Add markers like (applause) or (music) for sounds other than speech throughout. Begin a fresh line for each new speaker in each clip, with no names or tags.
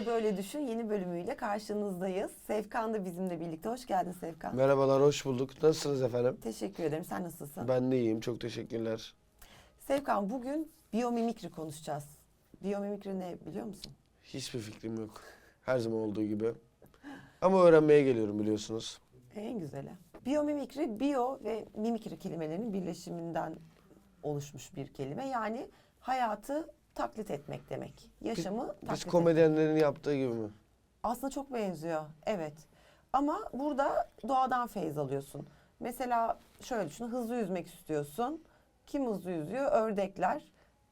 Öyle böyle düşün yeni bölümüyle karşınızdayız. Sevkan da bizimle birlikte. Hoş geldin Sevkan.
Merhabalar, hoş bulduk. Nasılsınız efendim?
Teşekkür ederim. Sen nasılsın?
Ben de iyiyim, çok teşekkürler.
Sevkan bugün biyomimikri konuşacağız. Biyomimikri ne biliyor musun?
Hiçbir fikrim yok. Her zaman olduğu gibi. Ama öğrenmeye geliyorum biliyorsunuz.
En güzeli. Biyomimikri, biyo ve mimikri kelimelerinin birleşiminden oluşmuş bir kelime. Yani hayatı taklit etmek demek. Yaşamı taklit
Biz
etmek.
komedyenlerin yaptığı gibi mi?
Aslında çok benziyor. Evet. Ama burada doğadan feyiz alıyorsun. Mesela şöyle düşün. Hızlı yüzmek istiyorsun. Kim hızlı yüzüyor? Ördekler.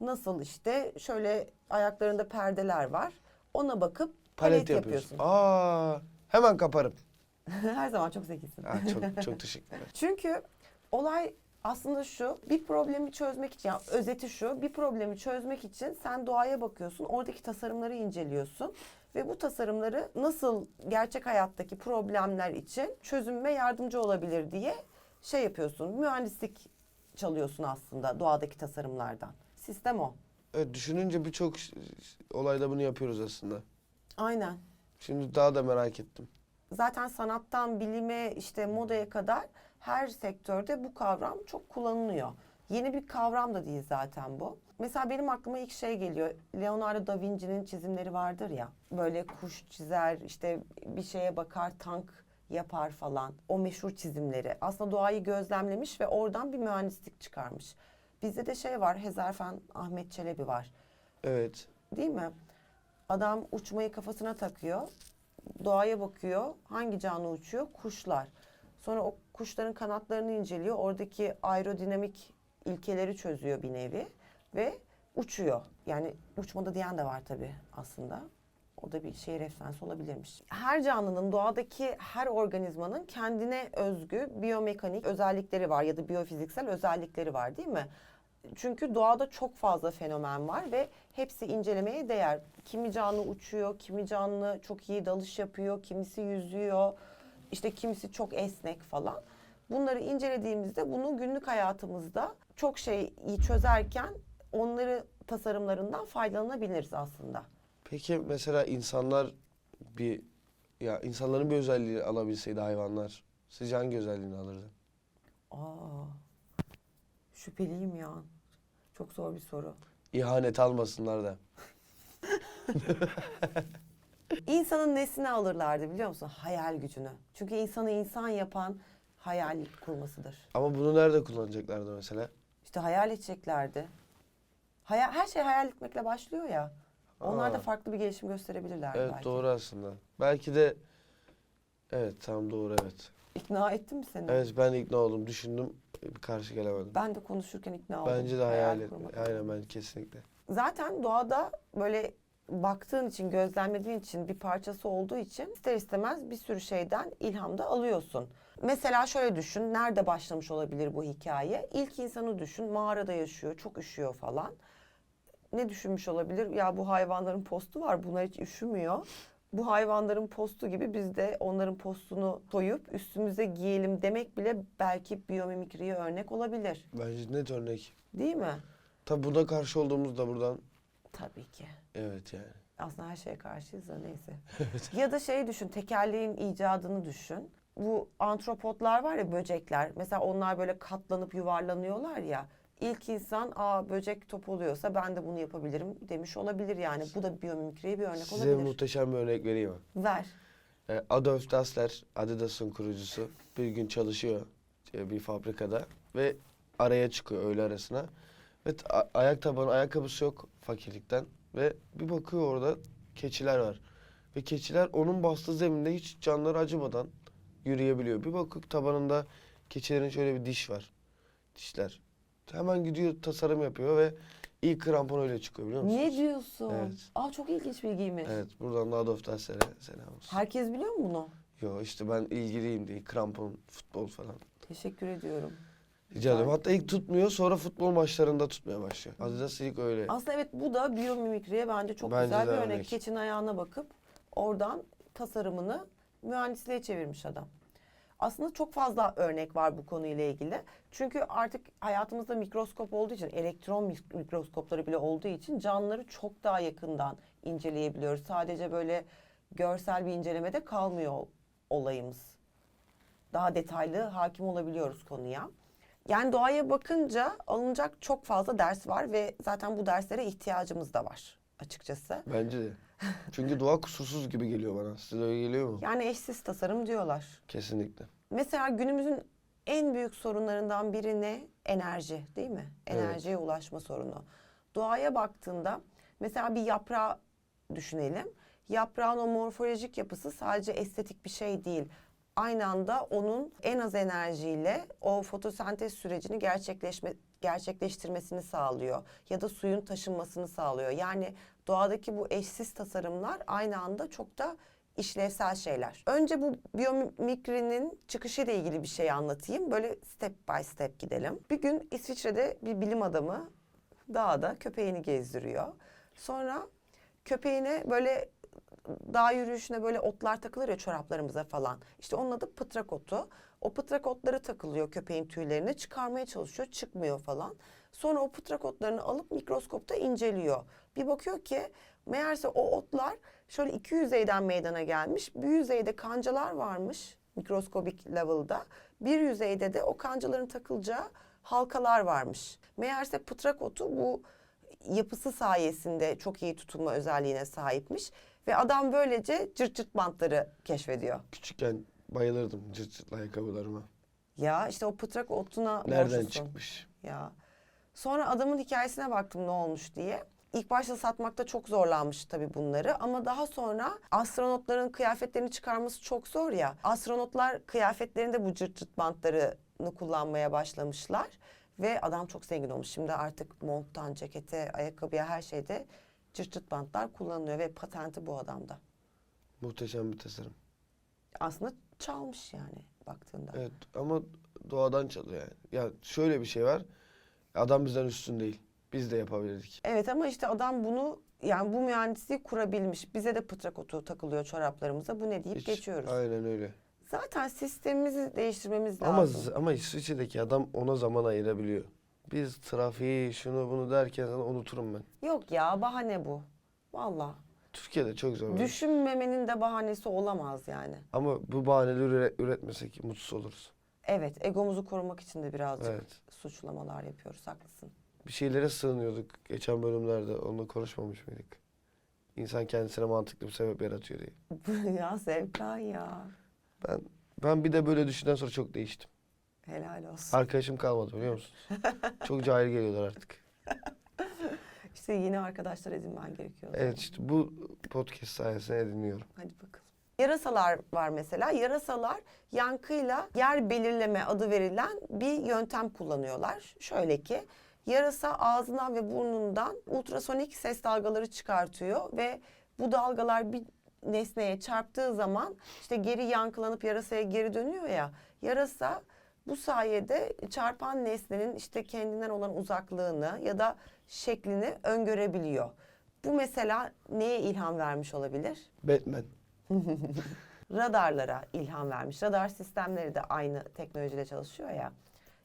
Nasıl işte şöyle ayaklarında perdeler var. Ona bakıp palet,
Palet yapıyorsun.
yapıyorsun.
Aa, hemen kaparım. (laughs)
Her zaman çok zekisin.
Ha, çok çok (laughs) teşekkürler.
Çünkü olay aslında şu. Bir problemi çözmek için, yani özeti şu. Bir problemi çözmek için sen doğaya bakıyorsun. Oradaki tasarımları inceliyorsun. Ve bu tasarımları nasıl gerçek hayattaki problemler için çözüme yardımcı olabilir diye şey yapıyorsun. Mühendislik çalıyorsun aslında doğadaki tasarımlardan. Sistem o.
Evet, düşününce birçok olayda bunu yapıyoruz aslında.
Aynen.
Şimdi daha da merak ettim.
Zaten sanattan bilime işte modaya kadar her sektörde bu kavram çok kullanılıyor. Yeni bir kavram da değil zaten bu. Mesela benim aklıma ilk şey geliyor. Leonardo da Vinci'nin çizimleri vardır ya. Böyle kuş çizer, işte bir şeye bakar, tank yapar falan. O meşhur çizimleri. Aslında doğayı gözlemlemiş ve oradan bir mühendislik çıkarmış. Bizde de şey var, Hezarfen Ahmet Çelebi var.
Evet.
Değil mi? Adam uçmayı kafasına takıyor. Doğaya bakıyor. Hangi canlı uçuyor? Kuşlar. Sonra o kuşların kanatlarını inceliyor. Oradaki aerodinamik ilkeleri çözüyor bir nevi ve uçuyor. Yani uçmada diyen de var tabii aslında. O da bir şehir efsanesi olabilirmiş. Her canlının doğadaki her organizmanın kendine özgü biyomekanik özellikleri var ya da biyofiziksel özellikleri var değil mi? Çünkü doğada çok fazla fenomen var ve hepsi incelemeye değer. Kimi canlı uçuyor, kimi canlı çok iyi dalış yapıyor, kimisi yüzüyor, işte kimisi çok esnek falan. Bunları incelediğimizde bunu günlük hayatımızda çok şeyi çözerken onları tasarımlarından faydalanabiliriz aslında.
Peki mesela insanlar bir ya insanların bir özelliği alabilseydi hayvanlar sizce hangi özelliğini alırdı?
Aa, şüpheliyim ya. Çok zor bir soru.
İhanet almasınlar da. (laughs)
İnsanın nesini alırlardı biliyor musun? Hayal gücünü. Çünkü insanı insan yapan hayal kurmasıdır.
Ama bunu nerede kullanacaklardı mesela?
İşte hayal edeceklerdi. Hayal, her şey hayal etmekle başlıyor ya. Onlar da
Aa.
farklı bir gelişim gösterebilirlerdi
Evet
belki.
doğru aslında. Belki de evet tamam doğru evet.
İkna ettim mi seni?
Evet ben ikna oldum düşündüm bir karşı gelemedim.
Ben de konuşurken ikna oldum.
Bence de hayal et.
kurmak.
Aynen ben kesinlikle.
Zaten doğada böyle baktığın için, gözlemlediğin için bir parçası olduğu için ister istemez bir sürü şeyden ilham da alıyorsun. Mesela şöyle düşün, nerede başlamış olabilir bu hikaye? İlk insanı düşün, mağarada yaşıyor, çok üşüyor falan. Ne düşünmüş olabilir? Ya bu hayvanların postu var, bunlar hiç üşümüyor. Bu hayvanların postu gibi biz de onların postunu soyup üstümüze giyelim demek bile belki biyomimikriye örnek olabilir.
Bence net örnek.
Değil mi?
Tabi buna karşı olduğumuz da buradan
Tabii ki.
Evet yani.
Aslında her şeye karşıyız da neyse. (laughs) ya da şey düşün, tekerleğin icadını düşün. Bu antropotlar var ya böcekler. Mesela onlar böyle katlanıp yuvarlanıyorlar ya. İlk insan aa böcek top oluyorsa ben de bunu yapabilirim demiş olabilir yani. Bu da biyomimikriye bir örnek
Size
olabilir.
muhteşem bir örnek vereyim mi?
Ver.
Ee, Adolf Dassler, Adidas'ın kurucusu bir gün çalışıyor e, bir fabrikada ve araya çıkıyor öğle arasına. Ve ayak tabanı, ayakkabısı yok fakirlikten ve bir bakıyor orada keçiler var. Ve keçiler onun bastığı zeminde hiç canları acımadan yürüyebiliyor. Bir bakıyor tabanında keçilerin şöyle bir diş var. Dişler. Hemen gidiyor tasarım yapıyor ve ilk krampon öyle çıkıyor biliyor musunuz?
Ne diyorsun?
Evet.
Aa çok ilginç bilgiymiş.
Evet buradan da Adolf Dassler'e selam olsun.
Herkes biliyor mu bunu?
Yo işte ben ilgiliyim diye krampon, futbol falan.
Teşekkür ediyorum.
Rica ederim. Hatta ilk tutmuyor sonra futbol maçlarında tutmaya başlıyor. Adidas ilk öyle.
Aslında evet bu da biyomimikriye bence çok
Bence
güzel
de
bir örnek.
örnek.
Keçinin ayağına bakıp oradan tasarımını mühendisliğe çevirmiş adam. Aslında çok fazla örnek var bu konuyla ilgili. Çünkü artık hayatımızda mikroskop olduğu için, elektron mik- mikroskopları bile olduğu için canlıları çok daha yakından inceleyebiliyoruz. Sadece böyle görsel bir incelemede kalmıyor olayımız. Daha detaylı hakim olabiliyoruz konuya. Yani doğaya bakınca alınacak çok fazla ders var ve zaten bu derslere ihtiyacımız da var açıkçası.
Bence de. Çünkü doğa kusursuz gibi geliyor bana. Size öyle geliyor mu?
Yani eşsiz tasarım diyorlar.
Kesinlikle.
Mesela günümüzün en büyük sorunlarından biri ne? Enerji değil mi?
Evet.
Enerjiye ulaşma sorunu. Doğaya baktığında mesela bir yaprağı düşünelim. Yaprağın o morfolojik yapısı sadece estetik bir şey değil. Aynı anda onun en az enerjiyle o fotosentez sürecini gerçekleşme, gerçekleştirmesini sağlıyor. Ya da suyun taşınmasını sağlıyor. Yani doğadaki bu eşsiz tasarımlar aynı anda çok da işlevsel şeyler. Önce bu biyomimikrinin çıkışıyla ilgili bir şey anlatayım. Böyle step by step gidelim. Bir gün İsviçre'de bir bilim adamı dağda köpeğini gezdiriyor. Sonra köpeğine böyle dağ yürüyüşüne böyle otlar takılır ya çoraplarımıza falan. İşte onun adı pıtrak otu. O pıtrak otları takılıyor köpeğin tüylerine çıkarmaya çalışıyor çıkmıyor falan. Sonra o pıtrak otlarını alıp mikroskopta inceliyor. Bir bakıyor ki meğerse o otlar şöyle iki yüzeyden meydana gelmiş. Bir yüzeyde kancalar varmış mikroskobik level'da. Bir yüzeyde de o kancaların takılacağı halkalar varmış. Meğerse pıtrak otu bu yapısı sayesinde çok iyi tutunma özelliğine sahipmiş. Ve adam böylece cırt cırt bantları keşfediyor.
Küçükken bayılırdım cırt cırtlı ayakkabılarıma.
Ya işte o pıtrak otuna
Nereden
borçlusun.
çıkmış?
Ya. Sonra adamın hikayesine baktım ne olmuş diye. İlk başta satmakta çok zorlanmış tabii bunları ama daha sonra astronotların kıyafetlerini çıkarması çok zor ya. Astronotlar kıyafetlerinde bu cırt cırt bantlarını kullanmaya başlamışlar. Ve adam çok zengin olmuş. Şimdi artık monttan, cekete, ayakkabıya her şeyde cırt cırt bantlar kullanılıyor ve patenti bu adamda.
Muhteşem bir tasarım.
Aslında çalmış yani baktığında.
Evet ama doğadan çalıyor yani. Ya şöyle bir şey var. Adam bizden üstün değil. Biz de yapabilirdik.
Evet ama işte adam bunu yani bu mühendisliği kurabilmiş. Bize de pıtrak otu takılıyor çoraplarımıza. Bu ne deyip
Hiç-
geçiyoruz.
Aynen öyle.
Zaten sistemimizi değiştirmemiz
Ama
lazım.
ama İsviçre'deki adam ona zaman ayırabiliyor. Biz trafiği şunu bunu derken sana unuturum ben.
Yok ya bahane bu. Valla.
Türkiye'de çok zor.
Düşünmemenin de bahanesi olamaz yani.
Ama bu bahaneleri üre- üretmesek mutsuz oluruz.
Evet egomuzu korumak için de birazcık
Evet.
suçlamalar yapıyoruz. Haklısın.
Bir şeylere sığınıyorduk geçen bölümlerde. Onunla konuşmamış mıydık? İnsan kendisine mantıklı bir sebep yaratıyor diye. (laughs)
ya Sevkan ya.
Ben ben bir de böyle düşünden sonra çok değiştim.
Helal olsun.
Arkadaşım kalmadı biliyor musun? (laughs) çok cahil geliyorlar artık. (laughs)
İşte yeni arkadaşlar edinmen gerekiyor.
Evet işte bu podcast sayesinde ediniyorum.
Hadi bakalım. Yarasalar var mesela. Yarasalar yankıyla yer belirleme adı verilen bir yöntem kullanıyorlar. Şöyle ki yarasa ağzından ve burnundan ultrasonik ses dalgaları çıkartıyor ve bu dalgalar bir nesneye çarptığı zaman işte geri yankılanıp yarasaya geri dönüyor ya. Yarasa bu sayede çarpan nesnenin işte kendinden olan uzaklığını ya da şeklini öngörebiliyor. Bu mesela neye ilham vermiş olabilir?
Batman. (laughs)
radarlara ilham vermiş. Radar sistemleri de aynı teknolojide çalışıyor ya.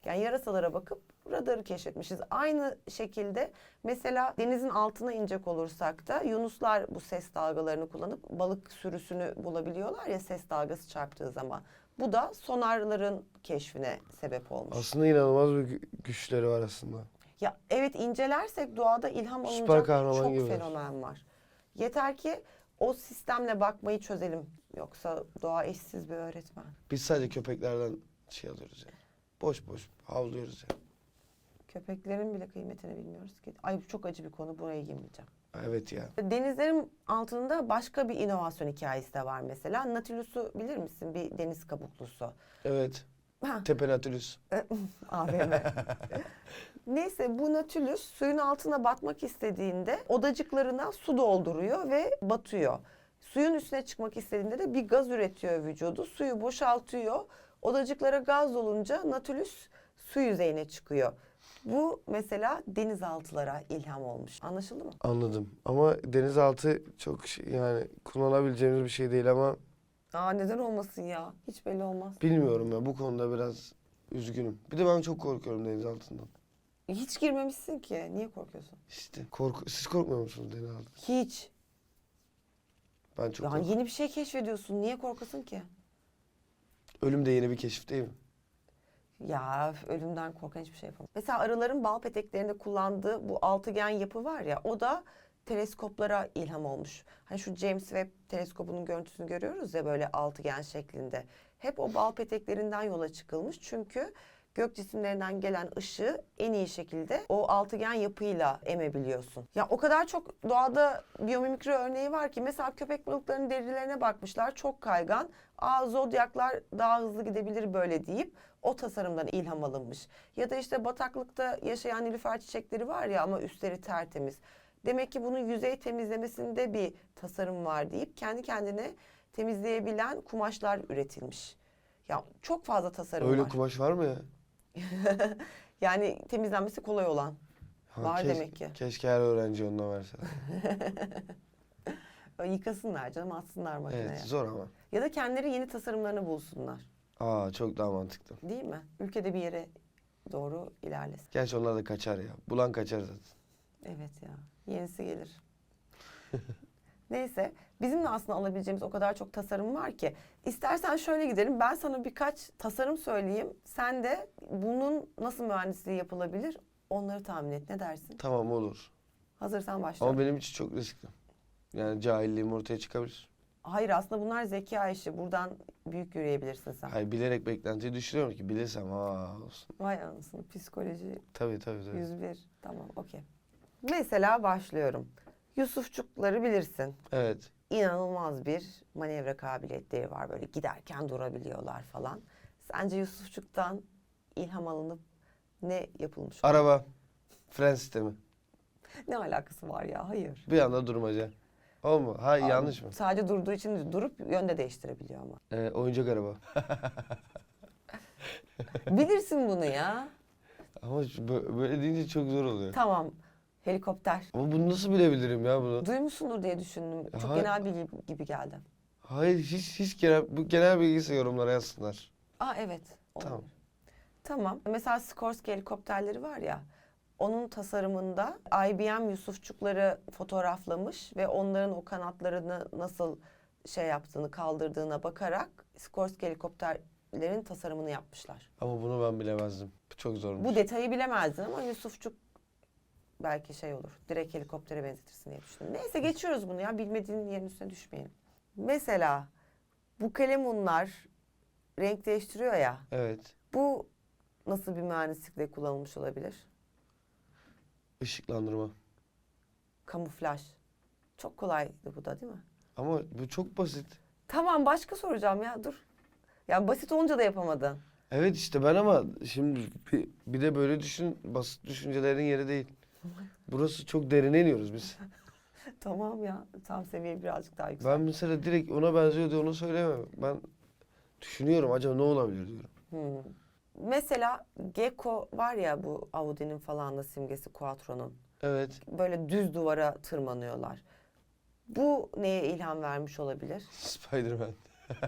Yani yarasalara bakıp radarı keşfetmişiz. Aynı şekilde mesela denizin altına inecek olursak da yunuslar bu ses dalgalarını kullanıp balık sürüsünü bulabiliyorlar ya ses dalgası çarptığı zaman. Bu da sonarların keşfine sebep olmuş.
Aslında inanılmaz bir gü- güçleri var aslında.
Ya evet incelersek doğada ilham
Süper
alınacak
kahraman
çok
gibiler.
fenomen var. Yeter ki o sistemle bakmayı çözelim. Yoksa doğa eşsiz bir öğretmen.
Biz sadece köpeklerden şey alıyoruz yani. Boş boş havlıyoruz yani.
Köpeklerin bile kıymetini bilmiyoruz ki. Ay bu çok acı bir konu. Buraya girmeyeceğim.
Evet ya.
Denizlerin altında başka bir inovasyon hikayesi de var mesela. Nautilus'u bilir misin? Bir deniz kabuklusu.
Evet.
Ha,
Tepenatülüs. (laughs)
AVM. (laughs) Neyse bu Nautilus suyun altına batmak istediğinde odacıklarına su dolduruyor ve batıyor. Suyun üstüne çıkmak istediğinde de bir gaz üretiyor vücudu. Suyu boşaltıyor. Odacıklara gaz dolunca Nautilus su yüzeyine çıkıyor. Bu mesela denizaltılara ilham olmuş. Anlaşıldı mı?
Anladım. Ama denizaltı çok şey, yani kullanabileceğimiz bir şey değil ama
Aa neden olmasın ya? Hiç belli olmaz.
Bilmiyorum ya bu konuda biraz üzgünüm. Bir de ben çok korkuyorum deniz altından.
Hiç girmemişsin ki. Niye korkuyorsun?
İşte korku siz korkmuyor musunuz deniz altından?
Hiç.
Ben çok
Yani
korkuyorum.
yeni bir şey keşfediyorsun. Niye korkasın ki?
Ölüm de yeni bir keşif değil mi?
Ya ölümden korkan hiçbir şey yapamam. Mesela arıların bal peteklerinde kullandığı bu altıgen yapı var ya o da teleskoplara ilham olmuş. Hani şu James Webb teleskopunun görüntüsünü görüyoruz ya böyle altıgen şeklinde. Hep o bal peteklerinden yola çıkılmış. Çünkü gök cisimlerinden gelen ışığı en iyi şekilde o altıgen yapıyla emebiliyorsun. Ya o kadar çok doğada biyomimikri örneği var ki mesela köpek balıklarının derilerine bakmışlar çok kaygan. Aa zodyaklar daha hızlı gidebilir böyle deyip o tasarımdan ilham alınmış. Ya da işte bataklıkta yaşayan nilüfer çiçekleri var ya ama üstleri tertemiz. Demek ki bunun yüzey temizlemesinde bir tasarım var deyip kendi kendine temizleyebilen kumaşlar üretilmiş. Ya çok fazla tasarım
Öyle
var.
kumaş var mı ya? (laughs)
Yani temizlenmesi kolay olan.
Ha,
Var
keş-
demek ki.
Keşke her öğrenci ondan verse. (laughs)
Yıkasınlar canım atsınlar makineye.
evet zor ama.
Ya da kendileri yeni tasarımlarını bulsunlar.
Aa çok daha mantıklı.
Değil mi? Ülkede bir yere doğru ilerlesin.
Gerçi onlar da kaçar ya. Bulan kaçar zaten.
Evet ya. Yenisi gelir. (laughs) Neyse. Bizim de aslında alabileceğimiz o kadar çok tasarım var ki. İstersen şöyle gidelim. Ben sana birkaç tasarım söyleyeyim. Sen de bunun nasıl mühendisliği yapılabilir onları tahmin et. Ne dersin?
Tamam olur.
Hazırsan başla.
Ama benim için çok riskli. Yani cahilliğim ortaya çıkabilir.
Hayır aslında bunlar zeka işi. Buradan büyük yürüyebilirsin sen.
Hayır bilerek beklentiyi düşürüyorum ki bilirsem ha olsun.
Vay anasını. Psikoloji
Tabii tabii tabii.
101. Tamam okey. Mesela başlıyorum. Yusufçukları bilirsin.
Evet.
inanılmaz bir manevra kabiliyetleri var. Böyle giderken durabiliyorlar falan. Sence Yusufçuk'tan ilham alınıp ne yapılmış?
Araba. Fren sistemi.
Ne alakası var ya? Hayır.
Bir anda durmaca. O mu? Ha yanlış mı?
Sadece durduğu için durup yönde değiştirebiliyor ama.
Ee, oyuncak araba. (laughs)
Bilirsin bunu ya.
Ama şu bö- böyle deyince çok zor oluyor.
Tamam. Helikopter.
Ama bunu nasıl bilebilirim ya bunu?
Duymuşsundur diye düşündüm. Çok
Hayır.
genel bilgi gibi geldi.
Hayır hiç hiç genel, bu genel bilgisi yorumlara yazsınlar.
Aa evet. olabilir.
Tamam.
Tamam. Mesela Sikorsky helikopterleri var ya. Onun tasarımında IBM Yusufçukları fotoğraflamış ve onların o kanatlarını nasıl şey yaptığını, kaldırdığına bakarak Sikorsky helikopterlerin tasarımını yapmışlar.
Ama bunu ben bilemezdim. Çok zormuş.
Bu detayı bilemezdin ama Yusufçuk belki şey olur. Direkt helikoptere benzetirsin diye düşündüm. Neyse geçiyoruz bunu ya. Bilmediğin yerin üstüne düşmeyelim. Mesela bu kalemunlar renk değiştiriyor ya.
Evet.
Bu nasıl bir mühendislikle kullanılmış olabilir?
Işıklandırma.
Kamuflaj. Çok kolaydı bu da değil mi?
Ama bu çok basit.
Tamam başka soracağım ya dur. Yani basit olunca da yapamadın.
Evet işte ben ama şimdi bir, bir de böyle düşün basit düşüncelerin yeri değil. Burası çok derine iniyoruz biz. (laughs)
tamam ya tam seviye birazcık daha yüksek.
Ben mesela direkt ona benziyor diye onu söylemem. Ben düşünüyorum acaba ne olabilir diyorum.
Hmm. Mesela Gecko var ya bu Audi'nin falan da simgesi Quattro'nun.
Evet.
Böyle düz duvara tırmanıyorlar. Bu neye ilham vermiş olabilir?
Spiderman. (laughs)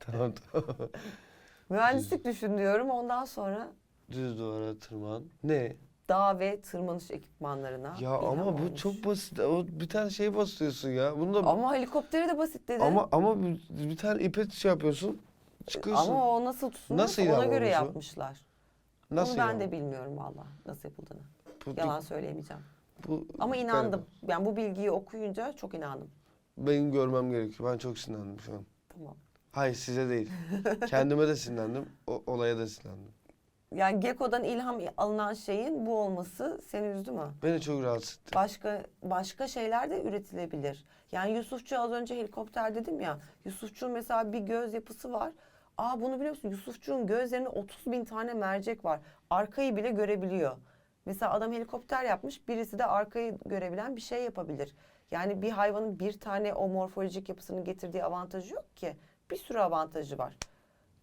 tamam tamam.
Mühendislik düşün diyorum ondan sonra
Düz duvara tırman. Ne?
dağ ve tırmanış ekipmanlarına
Ya
ilham
ama bu
olmuş.
çok basit. O bir tane şey basıyorsun ya. Bunu da
Ama helikopteri de basit dedi.
ama ama bir, bir tane ipe şey yapıyorsun. Çıkıyorsun.
Ama o nasıl tutulmuş
Nasıl
ona göre yapmışlar.
Nasıl
Onu ben
yani?
de bilmiyorum valla nasıl yapıldığını.
Bu,
Yalan söyleyemeyeceğim.
bu,
Ama inandım. Yani bu bilgiyi okuyunca çok inandım.
Benim görmem gerekiyor. Ben çok sinirlendim şu an.
Tamam.
Hayır size değil. (laughs) Kendime de sinirlendim. O, olaya da sinirlendim.
Yani Gekko'dan ilham alınan şeyin bu olması seni üzdü mü?
Beni çok rahatsız etti.
Başka başka şeyler de üretilebilir. Yani Yusufçu az önce helikopter dedim ya. Yusufçu'nun mesela bir göz yapısı var. Aa bunu biliyor musun? Yusufçu'nun gözlerinde 30 bin tane mercek var. Arkayı bile görebiliyor. Mesela adam helikopter yapmış. Birisi de arkayı görebilen bir şey yapabilir. Yani bir hayvanın bir tane o morfolojik yapısının getirdiği avantajı yok ki. Bir sürü avantajı var.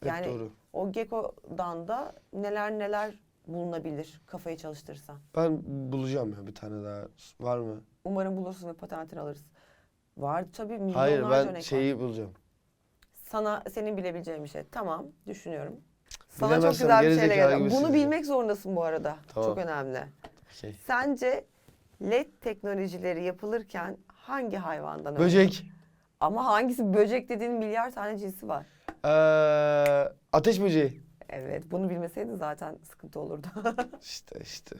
Evet,
Yani
doğru.
o gecko'dan da neler neler bulunabilir kafayı çalıştırırsan.
Ben bulacağım ya bir tane daha. Var mı?
Umarım bulursun ve patentini alırız. Var tabii milyonlarca
Hayır ben
var.
şeyi bulacağım.
Sana senin bilebileceğin bir şey. Tamam düşünüyorum. Sana çok
Bilemezsem
güzel bir şeyle
gerizekalı gibi
Bunu bilmek zorundasın bu arada.
Tamam.
Çok önemli.
Şey.
Sence LED teknolojileri yapılırken hangi hayvandan öğrendi?
Böcek.
Ama hangisi böcek dediğin milyar tane cinsi var.
Ee, ateş böceği.
Evet bunu bilmeseydin zaten sıkıntı olurdu. (laughs)
İşte işte.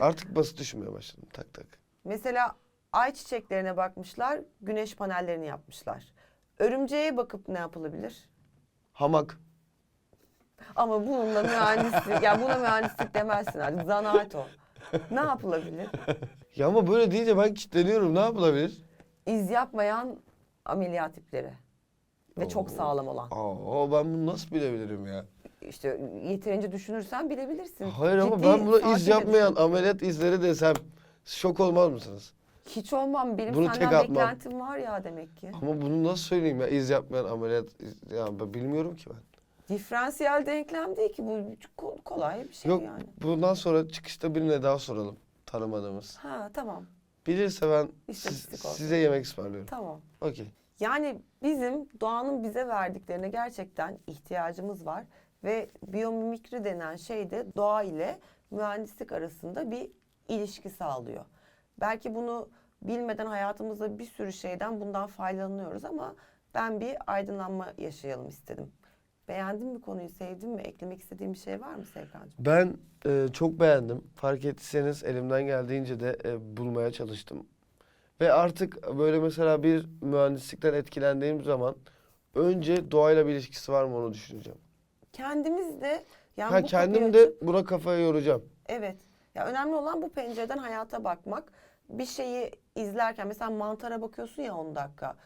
Artık basit düşünmeye başladım. Tak tak.
Mesela ay çiçeklerine bakmışlar, güneş panellerini yapmışlar. Örümceğe bakıp ne yapılabilir?
Hamak.
Ama bununla mühendislik, ya buna mühendislik demezsin artık, zanaat o. Ne yapılabilir?
Ya ama böyle deyince ben kilitleniyorum. Ne yapılabilir?
İz yapmayan ameliyat tipleri. Ve çok
Oo.
sağlam olan.
Aa ben bunu nasıl bilebilirim ya?
İşte yeterince düşünürsen bilebilirsin.
Hayır ama
Ciddi,
ben buna iz
sakince
yapmayan ameliyat izleri desem şok olmaz mısınız?
Hiç olmam. Benim
Bunu tek
senden
atmam.
beklentim var ya demek ki.
Ama bunu nasıl söyleyeyim ya iz yapmayan ameliyat iz- ya ben bilmiyorum ki ben.
Diferansiyel denklem değil ki bu ko- kolay bir şey
Yok
yani.
bundan sonra çıkışta birine daha soralım tanımadığımız.
Ha tamam
Bilirse ben
İstatistik
siz-
olsun.
size yemek ısmarlıyorum.
tamam.
Okey.
Yani bizim doğanın bize verdiklerine gerçekten ihtiyacımız var ve biyomimikri denen şey de doğa ile mühendislik arasında bir ilişki sağlıyor. Belki bunu bilmeden hayatımızda bir sürü şeyden bundan faydalanıyoruz ama ben bir aydınlanma yaşayalım istedim. Beğendin mi konuyu, sevdin mi? Eklemek istediğin bir şey var mı Sevkancığım?
Ben e, çok beğendim. Fark ettiyseniz elimden geldiğince de e, bulmaya çalıştım. Ve artık böyle mesela bir mühendislikten etkilendiğim zaman önce doğayla bir ilişkisi var mı onu düşüneceğim.
Kendimiz de yani
ha
bu
kendim de
açıp-
buna kafaya yoracağım.
Evet. Ya önemli olan bu pencereden hayata bakmak. Bir şeyi izlerken mesela mantara bakıyorsun ya 10 dakika.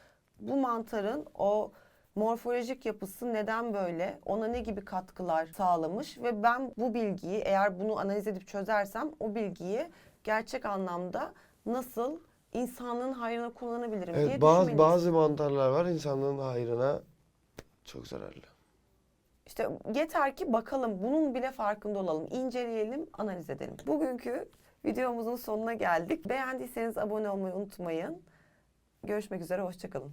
Bu mantarın o morfolojik yapısı neden böyle? Ona ne gibi katkılar sağlamış ve ben bu bilgiyi eğer bunu analiz edip çözersem o bilgiyi gerçek anlamda nasıl insanlığın hayrına kullanabilirim diye
Evet, bazı
düşünmeliyiz.
bazı mantarlar var insanlığın hayrına çok zararlı.
İşte yeter ki bakalım bunun bile farkında olalım. inceleyelim, analiz edelim. Bugünkü videomuzun sonuna geldik. Beğendiyseniz abone olmayı unutmayın. Görüşmek üzere, hoşçakalın.